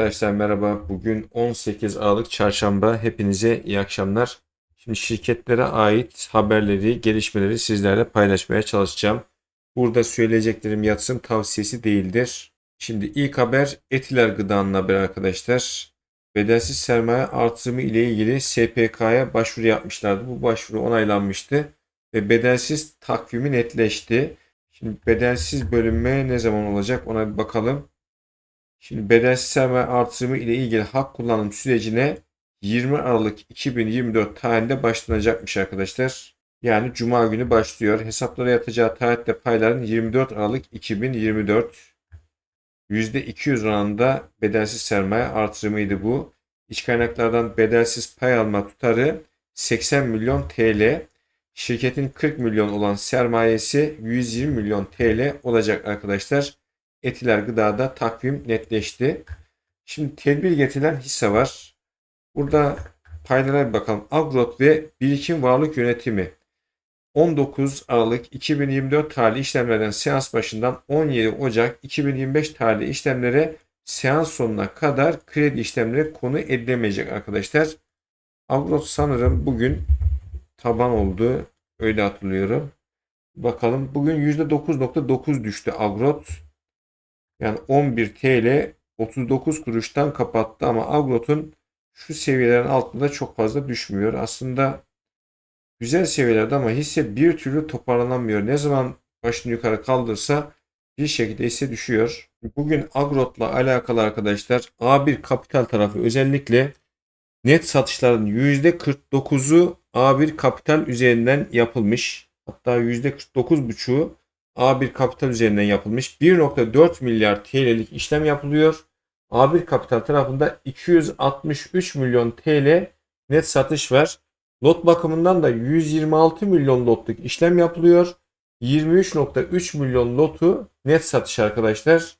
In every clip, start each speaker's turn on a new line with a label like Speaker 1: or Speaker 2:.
Speaker 1: Arkadaşlar merhaba. Bugün 18 Aralık Çarşamba. Hepinize iyi akşamlar. Şimdi şirketlere ait haberleri, gelişmeleri sizlerle paylaşmaya çalışacağım. Burada söyleyeceklerim yatırım tavsiyesi değildir. Şimdi ilk haber Etiler Gıda'nın haberi arkadaşlar. Bedelsiz sermaye artırımı ile ilgili SPK'ya başvuru yapmışlardı. Bu başvuru onaylanmıştı ve bedelsiz takvimi netleşti. Şimdi bedelsiz bölünme ne zaman olacak ona bir bakalım. Şimdi bedelsiz sermaye artırımı ile ilgili hak kullanım sürecine 20 Aralık 2024 tarihinde başlanacakmış arkadaşlar. Yani Cuma günü başlıyor. Hesaplara yatacağı tarihte payların 24 Aralık 2024. %200 oranında bedelsiz sermaye artırımıydı bu. İç kaynaklardan bedelsiz pay alma tutarı 80 milyon TL. Şirketin 40 milyon olan sermayesi 120 milyon TL olacak arkadaşlar. Etiler Gıda'da takvim netleşti. Şimdi tedbir getirilen hisse var. Burada paylara bir bakalım. Agrot ve Birikim Varlık Yönetimi 19 Aralık 2024 tarihli işlemlerden seans başından 17 Ocak 2025 tarihli işlemlere seans sonuna kadar kredi işlemleri konu edilemeyecek arkadaşlar. Agrot sanırım bugün taban oldu. Öyle hatırlıyorum. Bakalım bugün %9.9 düştü Agrot. Yani 11 TL 39 kuruştan kapattı ama Agrot'un şu seviyelerin altında çok fazla düşmüyor. Aslında güzel seviyelerde ama hisse bir türlü toparlanamıyor. Ne zaman başını yukarı kaldırsa bir şekilde hisse düşüyor. Bugün Agrot'la alakalı arkadaşlar A1 Kapital tarafı özellikle net satışların %49'u A1 Kapital üzerinden yapılmış. Hatta %49,5'u A1 Kapital üzerinden yapılmış 1.4 milyar TL'lik işlem yapılıyor. A1 Kapital tarafında 263 milyon TL net satış var. Lot bakımından da 126 milyon lotluk işlem yapılıyor. 23.3 milyon lotu net satış arkadaşlar.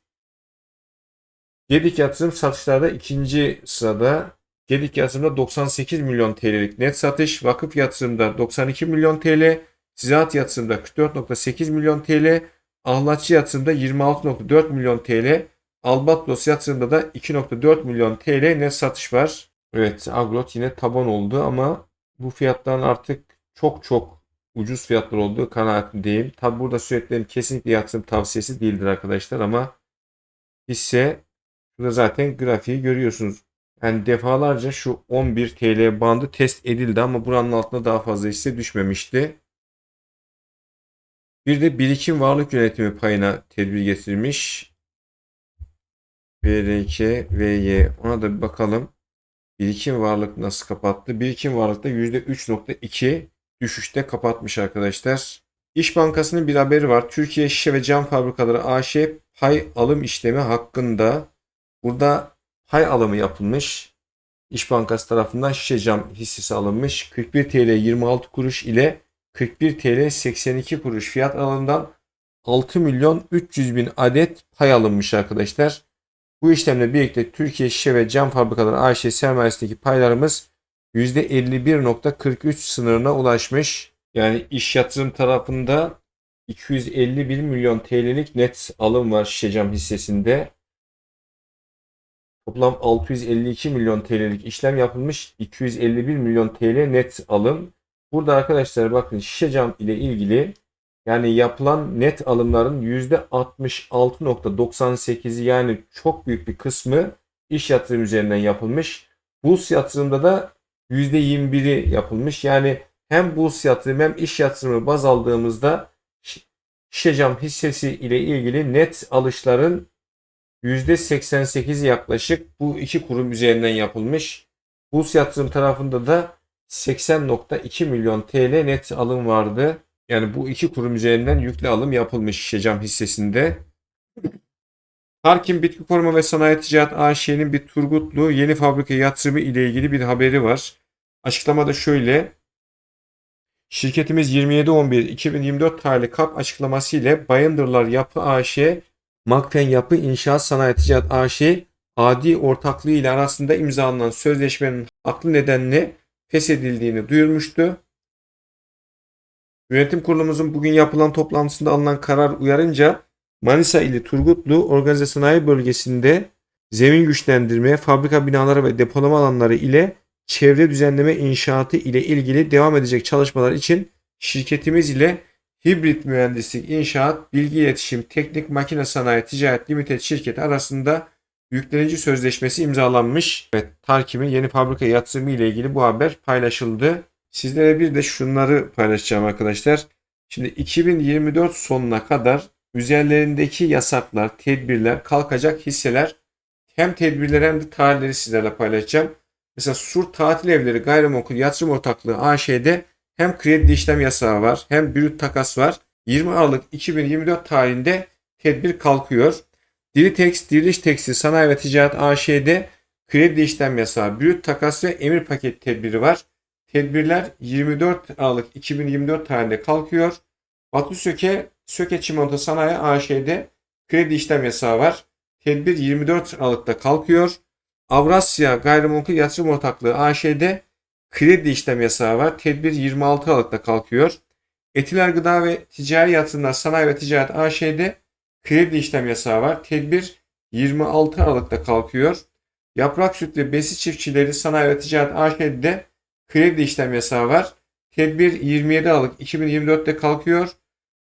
Speaker 1: Gedik yatırım satışlarda ikinci sırada. Gedik yatırımda 98 milyon TL'lik net satış. Vakıf yatırımda 92 milyon TL. Ziraat yatırımda 44.8 milyon TL. Ahlatçı yatırımda 26.4 milyon TL. Albatros yatırımda da 2.4 milyon TL net satış var. Evet Agrot yine taban oldu ama bu fiyatların artık çok çok ucuz fiyatlar olduğu kanaatindeyim. Tabi burada söylediklerim kesinlikle yatırım tavsiyesi değildir arkadaşlar ama hisse burada zaten grafiği görüyorsunuz. Yani defalarca şu 11 TL bandı test edildi ama buranın altında daha fazla hisse düşmemişti. Bir de birikim varlık yönetimi payına tedbir getirilmiş. BRK, VY ona da bir bakalım. Birikim varlık nasıl kapattı? Birikim varlıkta %3.2 düşüşte kapatmış arkadaşlar. İş Bankası'nın bir haberi var. Türkiye Şişe ve Cam Fabrikaları AŞ pay alım işlemi hakkında burada pay alımı yapılmış. İş Bankası tarafından şişe cam hissesi alınmış. 41 TL 26 kuruş ile 41 TL 82 kuruş fiyat aralığından 6 milyon 300 bin adet pay alınmış arkadaşlar. Bu işlemle birlikte Türkiye Şişe ve Cam Fabrikaları AŞ sermayesindeki paylarımız %51.43 sınırına ulaşmış. Yani iş yatırım tarafında 251 milyon TL'lik net alım var şişe cam hissesinde. Toplam 652 milyon TL'lik işlem yapılmış. 251 milyon TL net alım. Burada arkadaşlar bakın şişe cam ile ilgili yani yapılan net alımların %66.98'i yani çok büyük bir kısmı iş yatırım üzerinden yapılmış. Burs yatırımda da %21'i yapılmış. Yani hem burs yatırım hem iş yatırımı baz aldığımızda şişe cam hissesi ile ilgili net alışların %88'i yaklaşık bu iki kurum üzerinden yapılmış. Burs yatırım tarafında da 80.2 milyon TL net alım vardı. Yani bu iki kurum üzerinden yüklü alım yapılmış Şişecam hissesinde. Harkim Bitki Koruma ve Sanayi Ticaret AŞ'nin bir Turgutlu yeni fabrika yatırımı ile ilgili bir haberi var. Açıklamada şöyle. Şirketimiz 27.11.2024 tarihli kap açıklaması ile Bayındırlar Yapı AŞ, Makfen Yapı İnşaat Sanayi Ticaret AŞ, adi ortaklığı ile arasında imzalanan sözleşmenin haklı nedenle feshedildiğini duyurmuştu. Yönetim kurulumuzun bugün yapılan toplantısında alınan karar uyarınca Manisa ili Turgutlu Organize Sanayi Bölgesi'nde zemin güçlendirme, fabrika binaları ve depolama alanları ile çevre düzenleme inşaatı ile ilgili devam edecek çalışmalar için şirketimiz ile hibrit mühendislik, inşaat, bilgi iletişim, teknik makine sanayi, ticaret limited şirketi arasında yüklenici sözleşmesi imzalanmış. Evet, Tarkim'in yeni fabrika yatırımı ile ilgili bu haber paylaşıldı. Sizlere bir de şunları paylaşacağım arkadaşlar. Şimdi 2024 sonuna kadar üzerlerindeki yasaklar, tedbirler, kalkacak hisseler hem tedbirleri hem de tarihleri sizlerle paylaşacağım. Mesela Sur Tatil Evleri Gayrimenkul Yatırım Ortaklığı AŞ'de hem kredi işlem yasağı var hem brüt takas var. 20 Aralık 2024 tarihinde tedbir kalkıyor. Diritex, Diriliş Tekstil Sanayi ve Ticaret AŞ'de kredi işlem yasağı, brüt takas ve emir paket tedbiri var. Tedbirler 24 Aralık 2024 tarihinde kalkıyor. Batu Söke, Söke Çimento Sanayi AŞ'de kredi işlem yasağı var. Tedbir 24 Aralık'ta kalkıyor. Avrasya Gayrimenkul Yatırım Ortaklığı AŞ'de kredi işlem yasağı var. Tedbir 26 Aralık'ta kalkıyor. Etiler Gıda ve Ticari Yatırımlar Sanayi ve Ticaret AŞ'de kredi işlem yasağı var. Tedbir 26 Aralık'ta kalkıyor. Yaprak Süt ve Besi Çiftçileri Sanayi ve Ticaret AŞ'de kredi işlem yasağı var. Tedbir 27 Aralık 2024'te kalkıyor.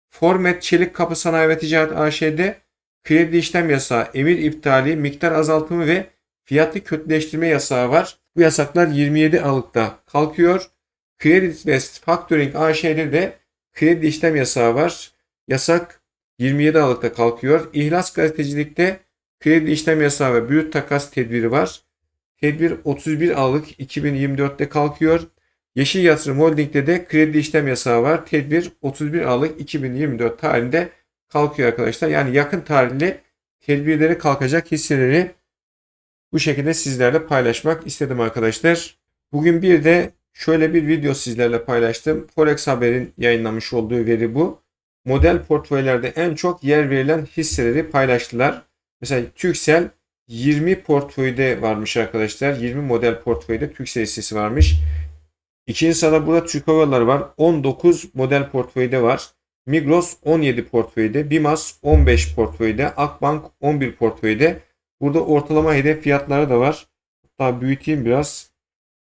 Speaker 1: Formet Çelik Kapı Sanayi ve Ticaret AŞ'de kredi işlem yasağı, emir iptali, miktar azaltımı ve fiyatı kötüleştirme yasağı var. Bu yasaklar 27 Aralık'ta kalkıyor. Credit West Factoring AŞ'de de kredi işlem yasağı var. Yasak 27 Aralık'ta kalkıyor. İhlas gazetecilikte kredi işlem yasağı ve brüt takas tedbiri var. Tedbir 31 Aralık 2024'te kalkıyor. Yeşil Yatırım Holding'de de kredi işlem yasağı var. Tedbir 31 Aralık 2024 tarihinde kalkıyor arkadaşlar. Yani yakın tarihli tedbirleri kalkacak hisseleri bu şekilde sizlerle paylaşmak istedim arkadaşlar. Bugün bir de şöyle bir video sizlerle paylaştım. Forex Haber'in yayınlamış olduğu veri bu. Model portföylerde en çok yer verilen hisseleri paylaştılar. Mesela Türksel 20 portföyde varmış arkadaşlar. 20 model portföyde Türksel hissesi varmış. İkinci sırada burada Türk Hava Yolları var. 19 model portföyde var. Migros 17 portföyde. Bimas 15 portföyde. Akbank 11 portföyde. Burada ortalama hedef fiyatları da var. Hatta büyüteyim biraz.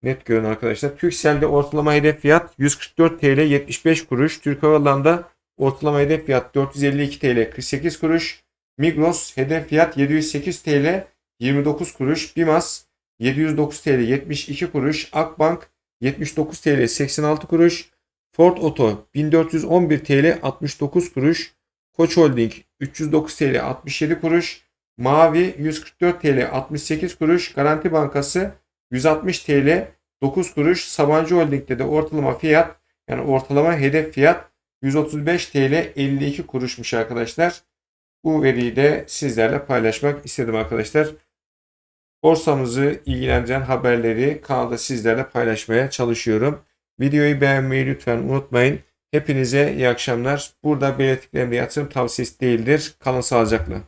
Speaker 1: Net görün arkadaşlar. Türkcell'de ortalama hedef fiyat 144 TL 75 kuruş. Türk Hava Yolları'nda ortalama hedef fiyat 452 TL 48 kuruş. Migros hedef fiyat 708 TL 29 kuruş. Bimas 709 TL 72 kuruş. Akbank 79 TL 86 kuruş. Ford Oto 1411 TL 69 kuruş. Koç Holding 309 TL 67 kuruş. Mavi 144 TL 68 kuruş. Garanti Bankası 160 TL 9 kuruş. Sabancı Holding'de de ortalama fiyat yani ortalama hedef fiyat 135 TL 52 kuruşmuş arkadaşlar. Bu veriyi de sizlerle paylaşmak istedim arkadaşlar. Borsamızı ilgilendiren haberleri kanalda sizlerle paylaşmaya çalışıyorum. Videoyu beğenmeyi lütfen unutmayın. Hepinize iyi akşamlar. Burada belirttiklerimde yatırım tavsiyesi değildir. Kalın sağlıcakla.